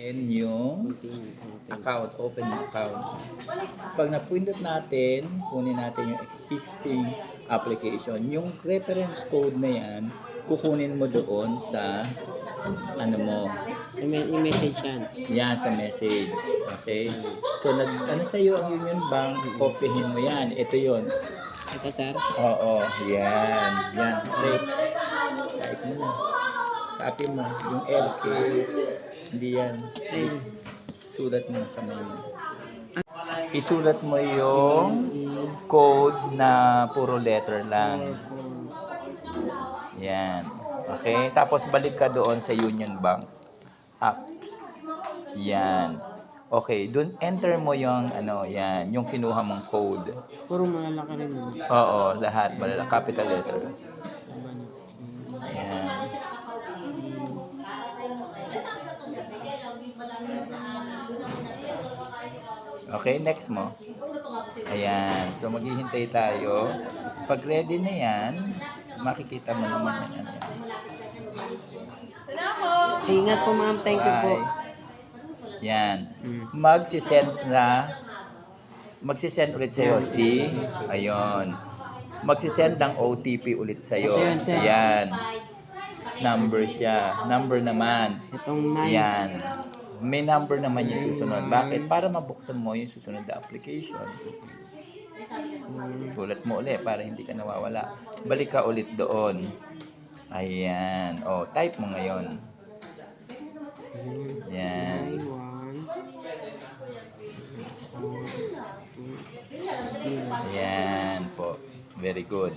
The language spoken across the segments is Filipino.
And yung account, open account. Pag napindot natin, kunin natin yung existing application. Yung reference code na yan, kukunin mo doon sa ano mo, So, may i-message yan. yan sa message. Okay? So, nag, ano sa iyo ang Union Bank, kopyahin mo yan. Ito yon. Ito, sir. Oo, yan. Yan. Type. Type mo na. Copy mo. Yung LK. Hindi yan. Sulat mo ng kamay mo. Isulat mo yung code na puro letter lang. Yan. Okay? Tapos balik ka doon sa Union Bank. Apps. Yan. Okay, doon enter mo yung ano, yan, yung kinuha mong code. Puro malalaki rin mo. Oo, lahat malala capital letter. Okay, next mo. Ayan. So, maghihintay tayo. Pag ready na yan, makikita mo naman yan. Ano yan. Ingat po, ma'am. Thank you po. Bye. Yan. Mm. Magsisend na magsisend ulit sa'yo si ayun magsisend ng OTP ulit sa'yo Ito yun, sir. ayan number siya number naman Itong 9. Yan. May number naman yung susunod. Bakit? Para mabuksan mo yung susunod na application. Sulat mo ulit para hindi ka nawawala. Balik ka ulit doon. Ayan. O, type mo ngayon. Yan. 9, 1, Ayan po. Very good.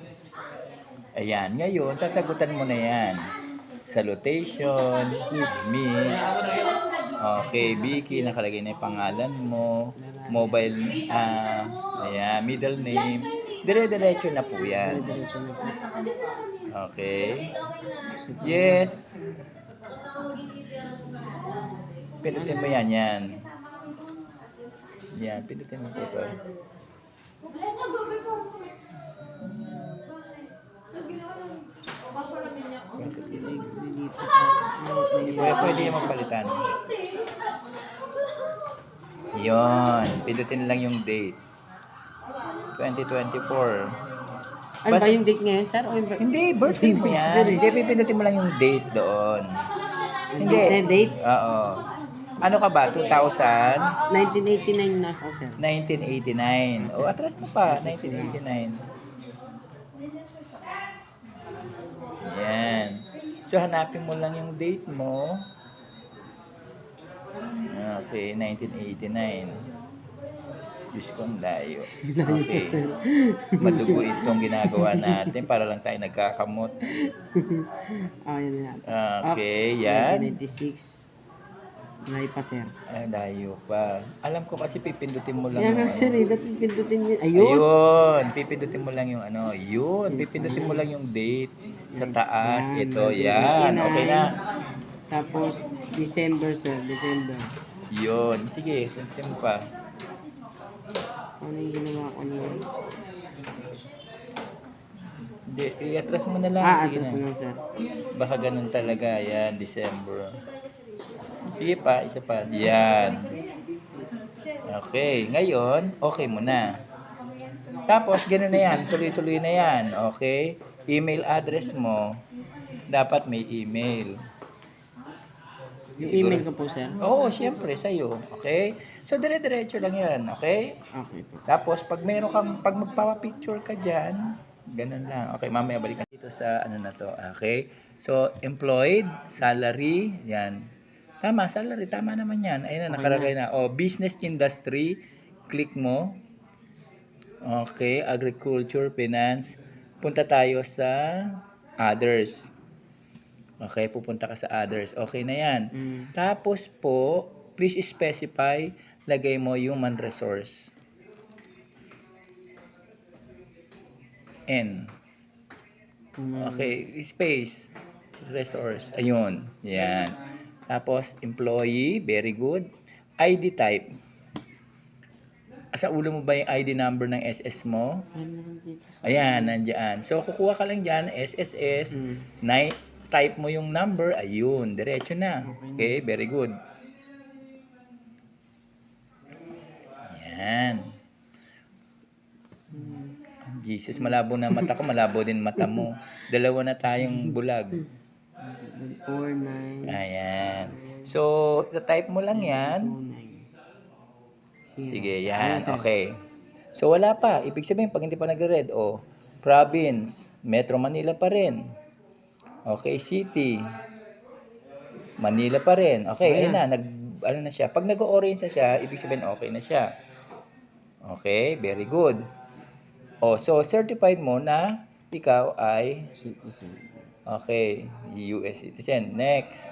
Ayan. Ngayon, sasagutan mo na yan. Salutation, Miss. Okay, Vicky, nakalagay na yung pangalan mo. Mobile, ah, ayan, middle name. Dire-diretso na po yan. Diretso na po. Okay. Yes. Pindutin mo yan, yan. Yan, pindutin mo po ito. Pwede, pwede yung magpalitan. Yun. Pindutin lang yung date. 2024. Ano ba Basta- yung date ngayon, sir? O yung ba- Hindi, birthday mo yan. Hindi, pipindutin mo lang yung date doon. Hindi. The date? Oo. Ano ka ba? 2000? 1989 na ako, sir. 1989. O, atras mo pa. 1989. Yan. So, hanapin mo lang yung date mo. Okay, 1989. Diyos ko, ang layo. Okay. Madugo itong ginagawa natin para lang tayo nagkakamot. Ah, yan na. Okay, yan. 1996. Malay pa, sir. Ay, layo pa. Alam ko kasi pipindutin mo lang Yan yung nga, ano. sir. Eh, dapat pindutin yun. Ayun. Ayun, pipindutin mo lang yung ano, yun, pipindutin mo lang yung date sa taas, ito, yan, okay na. Tapos, December, sir. December. Yun, sige, mo pa. Ano yung ginawa ko niya? Hindi, i-atras mo na lang, Ah, sige atas na. na, sir. Baka ganun talaga, yan, December. Sige pa, isa pa, yan. Okay, ngayon, okay mo na. Tapos, ganun na yan, tuloy-tuloy na yan, okay? Email address mo, dapat may email. Siguro- email ko po, sir. Oo, syempre, sa'yo. Okay? So, dire-diretso lang yan. Okay? Okay po. Tapos, pag meron kang, pag magpapapicture ka dyan, ganun lang. Okay, mamaya balikan dito sa ano na to. Okay? So, employed, salary, yan. Tama, salary. Tama naman yan. Ayun na, nakalagay na. O, business industry, click mo. Okay, agriculture, finance. Punta tayo sa others. Okay, pupunta ka sa others. Okay na yan. Mm. Tapos po, please specify, lagay mo human resource. N. Mm. Okay, space, resource. Ayun, yan. Tapos, employee, very good. ID type. Sa ulo mo ba yung ID number ng SS mo? Ayan, nandyan. So, kukuha ka lang dyan, SSS, Mm type mo yung number, ayun, diretso na. Okay, very good. Ayan. Jesus, malabo na mata ko, malabo din mata mo. Dalawa na tayong bulag. 49. Ayan. So, type mo lang yan. Sige, yan. Okay. So, wala pa. Ibig sabihin, pag hindi pa nagre-red, oh, province, Metro Manila pa rin. Okay, city. Manila pa rin. Okay, ayun na. Nag, ano na siya. Pag nag-orange na siya, ibig sabihin, okay na siya. Okay, very good. Oh, so, certified mo na ikaw ay Citizen. Okay, US citizen. Next.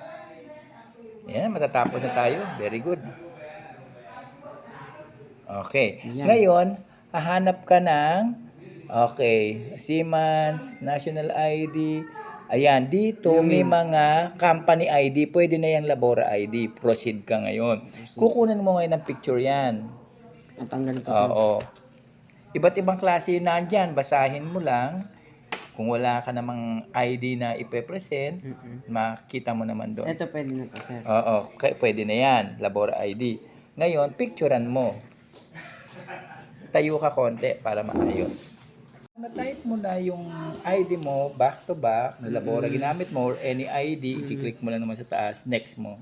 Yan, matatapos na tayo. Very good. Okay. Yan. Ngayon, hahanap ka ng okay, Siemens, National ID. Ayan, dito may mga company ID. Pwede na yan Labora ID. Proceed ka ngayon. Kukunan mo ngayon ng picture yan. At tanggal ito. Oo. Iba't ibang klase na nandyan. Basahin mo lang. Kung wala ka namang ID na ipe-present, Mm-mm. makita mo naman doon. Ito pwede na to, sir. Oo, kaya pwede na yan. Labora ID. Ngayon, picturean mo. Tayo ka konti para maayos. Na-type mo na yung ID mo, back to back, na Labora ginamit mo, or any ID, i-click mo lang naman sa taas, next mo.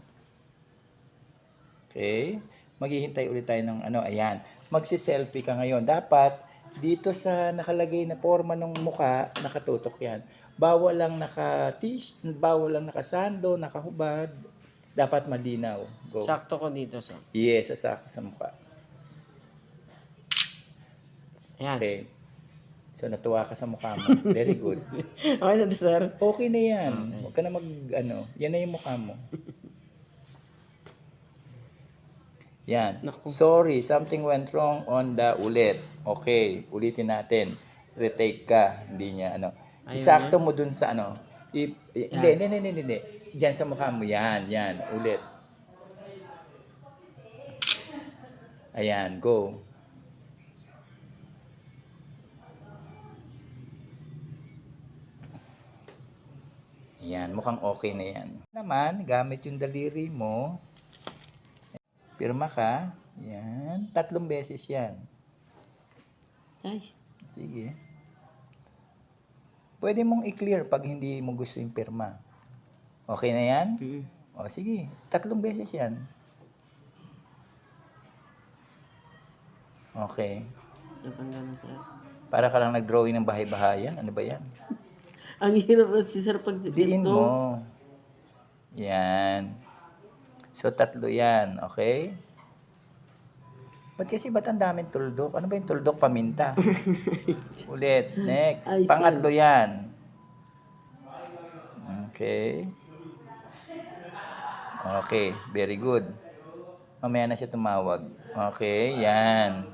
Okay? Maghihintay ulit tayo ng ano, ayan. Magsi-selfie ka ngayon. Dapat, dito sa nakalagay na forma ng muka, nakatutok yan. Bawal lang naka bawal lang nakasando, nakahubad. Dapat malinaw. Go. Sakto ko dito, sir. Yes, sasaka sa mukha. Ayan. Okay. So, natuwa ka sa mukha mo. Very good. okay na to, sir. Okay na yan. Huwag ka na mag, ano, yan na yung mukha mo. Yan. Naku. Sorry, something went wrong on the ulit. Okay, ulitin natin. Retake ka. Hindi niya, ano. Isakto mo dun sa, ano. I, i- hindi, hindi, hindi, hindi, hindi. Diyan sa mukha mo. Yan, yan. Ulit. Ayan, go. Yan, mukhang okay na yan. Naman, gamit yung daliri mo. Pirma ka. Yan. Tatlong beses yan. Ay. Sige. Pwede mong i-clear pag hindi mo gusto yung pirma. Okay na yan? Mm. O sige, tatlong beses yan. Okay. Sir, panggalan, sir. Para ka lang nag-drawing ng bahay-bahayan. Ano ba yan? Ang hirap kasi, sir, pag Diin ito. mo. Yan. So, tatlo yan. Okay? Ba't kasi ba't ang daming tuldok? Ano ba yung tuldok? Paminta. Ulit. Next. Ay, sir. Pangatlo yan. Okay. Okay. Very good. Mamaya na siya tumawag. Okay. Yan.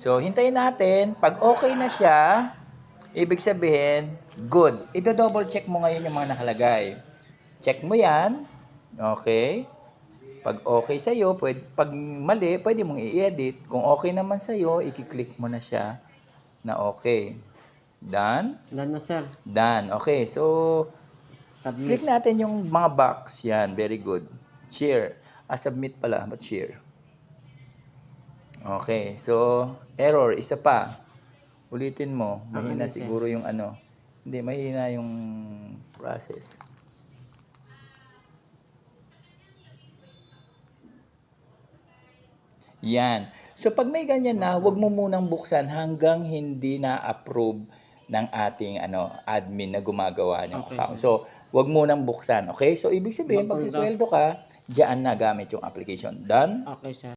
So, hintayin natin. Pag okay na siya, ibig sabihin, good. Ito-double check mo ngayon yung mga nakalagay. Check mo yan. Okay. Pag okay sa'yo, pwede, pag mali, pwede mong i-edit. Kung okay naman sa'yo, i-click mo na siya na okay. Done? Done na, sir. Done. Okay. So, Submit. click natin yung mga box. Yan. Very good. Share. Ah, submit pala. But share. Okay. So, error. Isa pa. Ulitin mo. Mahina siguro yung ano. Hindi, mahina yung process. Yan. So, pag may ganyan na, huwag mo munang buksan hanggang hindi na-approve ng ating ano admin na gumagawa ng Okay, account. So, huwag mo nang buksan. Okay? So, ibig sabihin, pag Mapunta. sisweldo ka, diyan na gamit yung application. Done? Okay, sir.